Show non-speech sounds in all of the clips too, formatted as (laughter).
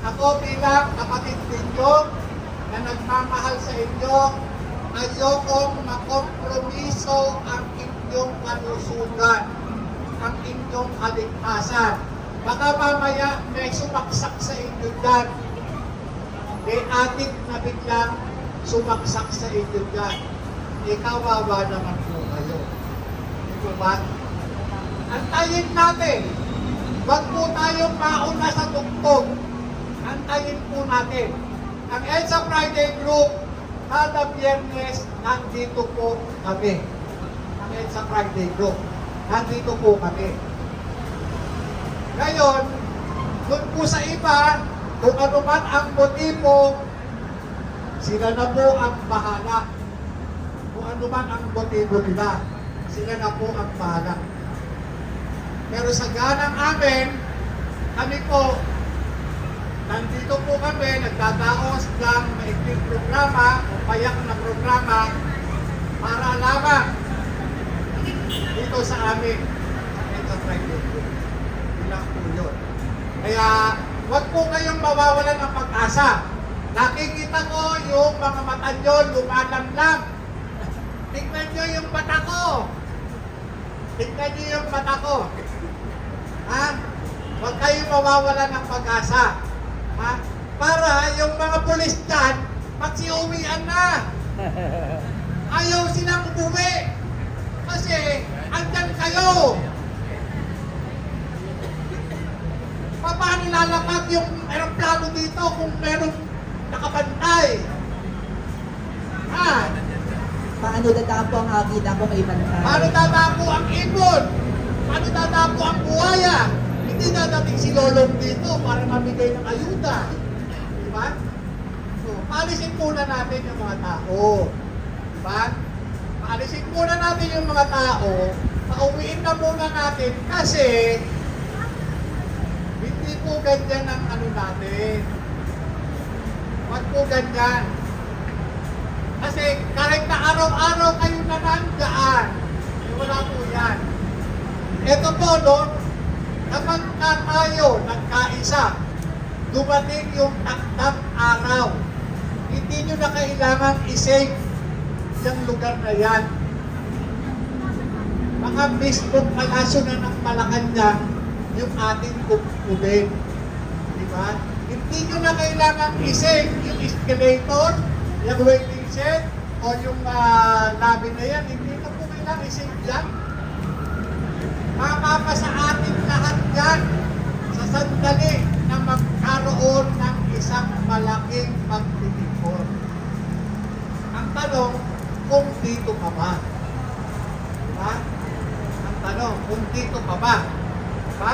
Ako bilang kapatid ninyo na nagmamahal sa inyo, ayokong makompromiso ang inyong kalusugan, ang inyong kaligtasan. Baka mamaya may sumaksak sa inyo dyan. May adik na biglang sumaksak sa inyo dyan. Eh, kawawa naman po kayo. Di po ba? Antayin natin. Huwag po tayong mauna sa tugtog. Antayin po natin. Ang EDSA Friday Group, kada biyernes, nandito po kami. Ang EDSA Friday Group, nandito po kami. Ngayon, doon po sa iba, kung ano man ang motibo, sila na po ang bahala. Kung ano man ang motibo nila, sila na po ang bahala. Pero sa ganang amin, kami po, nandito po kami, nagtataos ng maikling programa o payak na programa para lamang dito sa amin Mensa Friday Group. Ilang po yun. Kaya, huwag po kayong mawawalan ng pag-asa. Nakikita ko yung mga mata nyo lumalamlam. Tingnan nyo yung mata ko. Tingnan nyo yung mata ko. Ha? Huwag kayong mawawala ng pag-asa. Ha? Para yung mga pulis dyan, magsiuwian na. (laughs) Ayaw silang umuwi. Kasi, andyan kayo. Pa- Paano lalakad yung aeroplano dito kung merong nakabantay? Ha? Paano dadapo ang agila kung may bantay? Paano tatapo ang ibon? Paano tatapo ang buhaya? Hindi dadating si Lolong dito para mamigay ng ayuda. Di ba? So, paalisin muna natin yung mga tao. Di ba? Paalisin muna natin yung mga tao. Pauwiin na muna natin kasi hindi po ganyan ang ano natin. Huwag po ganyan. Kasi kahit na araw-araw kayo na nandaan, eh, wala po yan. Ito po, no, kapag ka tayo nagkaisa, dumating yung takdang araw, hindi nyo na kailangan isave yung lugar na yan. Mga mismong palaso na ng Malacanang yung ating kupubin. Di ba? Hindi nyo na kailangan isave yung escalator, yung waiting shed, o yung uh, labi na yan. Hindi na po kailangan isave yan. Makaka sa atin lahat yan sa sandali na magkaroon ng isang malaking pagtitipon. Ang tanong, kung dito ka ba? Diba? Ang tanong, kung dito ka ba? Diba?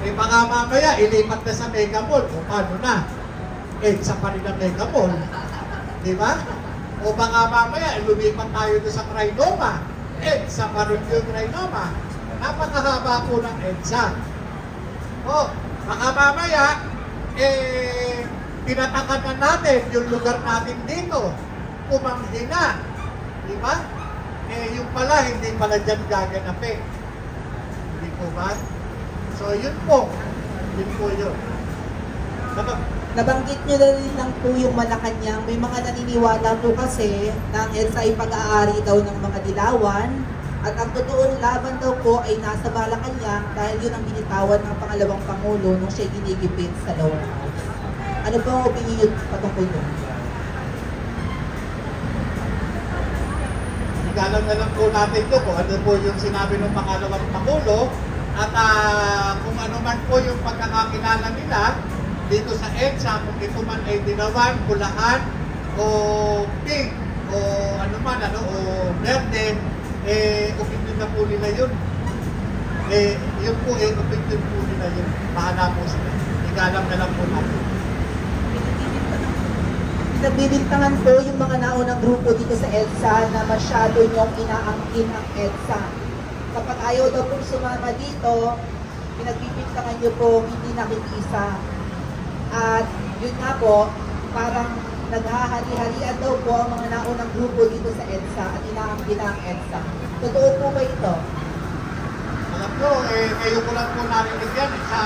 Eh baka mamaya ilipat na sa Mega Mall. O paano na? Eh, sa pa rin Mega Mall. Di ba? O baka mamaya lumipat tayo doon sa Trinoma. Eh, sa pa rin Trinoma. Napakahaba po ng EDSA. O, baka mamaya, eh, tinatakan na natin yung lugar natin dito. Pumanghina. Di ba? Eh, yung pala, hindi pala dyan gaganapin. Hindi po ba? So, yun po. Yun po yun. Baka, Nabanggit nyo na rin lang po yung Malacanang. May mga naniniwala po kasi na EDSA ay pag-aari daw ng mga dilawan. At ang totoong laban daw po ay nasa Malacanang dahil yun ang binitawan ng pangalawang Pangulo nung siya ginigipit sa lower house. Ano po ang opinion patungkol doon? Igalang na lang po natin ito kung ano po yung sinabi ng pangalawang Pangulo at ah, kung ano man po yung pagkakakilala nila dito sa EDSA, kung ito man ay dinawan, pulahan, o pink, o ano man, ano, o verde, eh, opinion na po nila yun. Eh, yun po, eh, opinion po nila yun. Bahala po sila. Igalang na lang po natin. Nagbibintangan po yung mga naunang grupo dito sa EDSA na masyado niyong inaangkin ang EDSA. Kapag ayaw daw po sumama dito, pinagbibintangan niyo po hindi nakikisa. At yun nga po, parang naghahari-harian daw po ang mga naunang grupo dito sa EDSA at inaangkin ang EDSA. Totoo po ba ito? Alam nyo, eh, kayo ko lang po narinig yan. Sa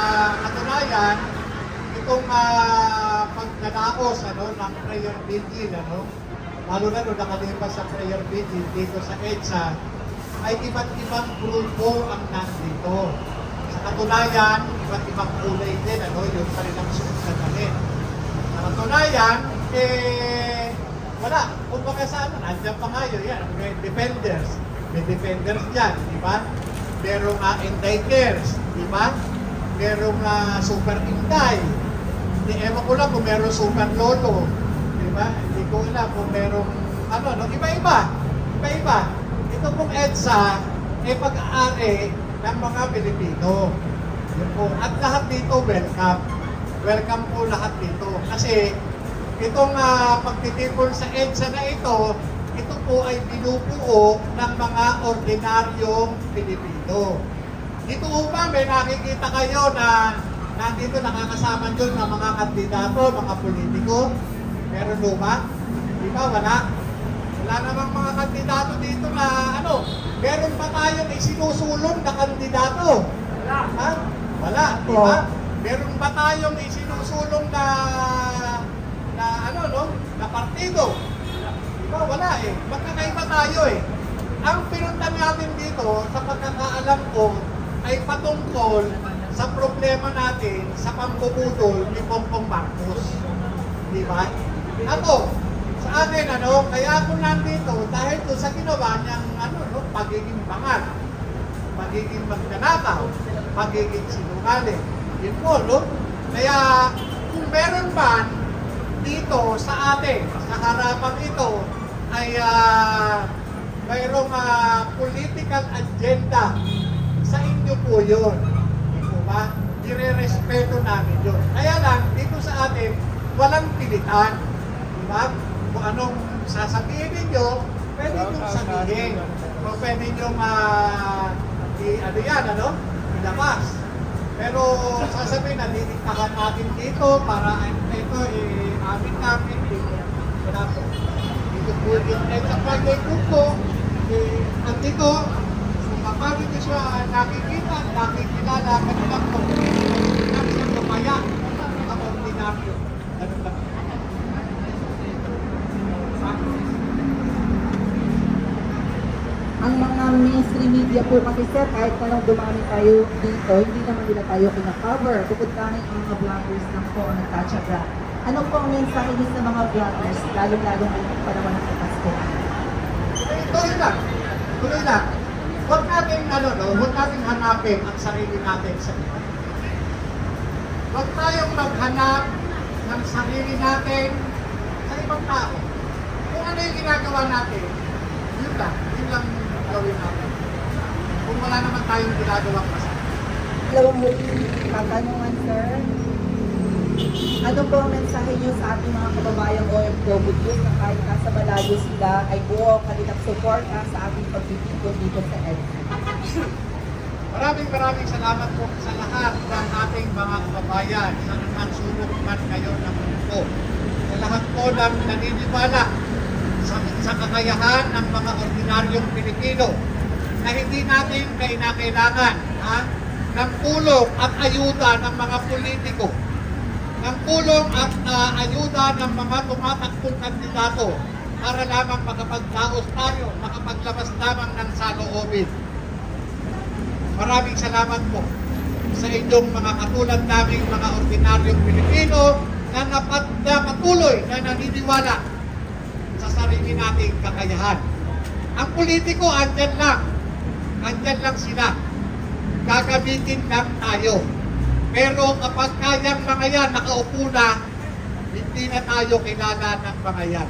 katunayan, itong ah, nagkadaos ano, ng prayer vigil, ano, lalo na nung nakalipas sa prayer vigil dito sa EDSA, ay iba't ibang grupo ang nandito. Sa katunayan, iba't ibang kulay din, ano, yung kanilang suot na damit. Sa katunayan, eh, wala. Kung baka sa ano, nandiyan pa yun, yan, may defenders. May defenders dyan, di ba? Merong uh, indictors, di ba? Merong ah, super inday. Hindi, ewan ko lang kung merong super lolo. Di ba? Hindi ko alam kung merong, ano, no? Iba-iba. Iba-iba. Ito pong EDSA, eh pag-aari ng mga Pilipino. Yun po. At lahat dito, welcome. Welcome po lahat dito. Kasi, itong uh, pagtitipon sa EDSA na ito, ito po ay binubuo ng mga ordinaryong Pilipino. Dito po ba may nakikita kayo na nandito nakakasama nyo ng mga kandidato, mga politiko? Meron po ba? Di ba? Wala. Wala namang mga kandidato dito na ano, meron pa tayong isinusulong na kandidato? Wala. Ha? Wala, di ba? Meron ba tayong isinusulong na na ano no, na partido? Di ba? Wala eh. Magkakaiba tayo eh. Ang pinunta natin dito, sa pagkakaalam ko, ay patungkol sa problema natin sa pambubudol ni Bongbong Marcos. Di ba? Ako, sa akin, ano, kaya ako nandito dahil doon sa ginawa niyang, ano, no, pagiging bangal, pagiging magnanakaw, pagiging sinungaling. Yun po, no? Kaya, kung meron man dito sa atin, sa harapang ito, ay ah, mayroong ah, political agenda sa inyo po yun. Di po ba? Nire-respeto namin yun. Kaya lang, dito sa atin, walang pilitan. Di ba? Kung anong sasabihin ninyo, pwede nyo sabihin. O pwede nyo ma... i, ano yan, ano? Ilabas. Pero sasabihin na didiktahan natin dito para ito eh, amin namin. Wala po. Yung eh, sa project group ko, eh, andito, paano nyo siya nakikita, nakikilala, kanilang community, kanilang kapaya, ang ordinaryo. Ganun lang. Ang mga mainstream media po kasi sir, kahit na lang dumami tayo dito, hindi naman nila tayo kina-cover. Bukod kahit ang mga vloggers lang po ang nagtatsaga. Ano po ang mensahe niyo sa mga vloggers, lalo-lalo ngayong panahon ng Pasko? Tuloy lang. Tuloy lang. Huwag natin, ano, no, huwag natin hanapin ang sarili natin sa iba. Huwag tayong maghanap ng sarili natin sa ibang tao. Kung ano yung ginagawa natin, yun lang. Yun lang gawin natin. Kung wala naman tayong ginagawang masama. Dalawang huling katanungan, sir. Ano po ang mensahe niyo sa ating mga kababayang OFW na kahit nasa malayo sila ay buo ang kanilang suporta sa ating pagtitipon dito sa EDSA? Maraming maraming salamat po sa lahat ng ating mga kababayan sa nagsulok man kayo ng mundo. Sa lahat po ng naniniwala sa, sa kakayahan ng mga ordinaryong Pilipino na hindi natin kailangan ha, ng tulong at ayuda ng mga politiko, ng tulong at ah, ayuda ng mga tumatakbong kandidato para lamang makapagdaos tayo, makapaglabas lamang ng saloobin. Maraming salamat po sa inyong mga katulad naming mga ordinaryong Pilipino na, napat, na naniniwala sarili nating kakayahan. Ang politiko, andyan lang. Andyan lang sila. Gagamitin lang tayo. Pero kapag kayang mga yan nakaupo na, hindi na tayo kailangan ng mga yan.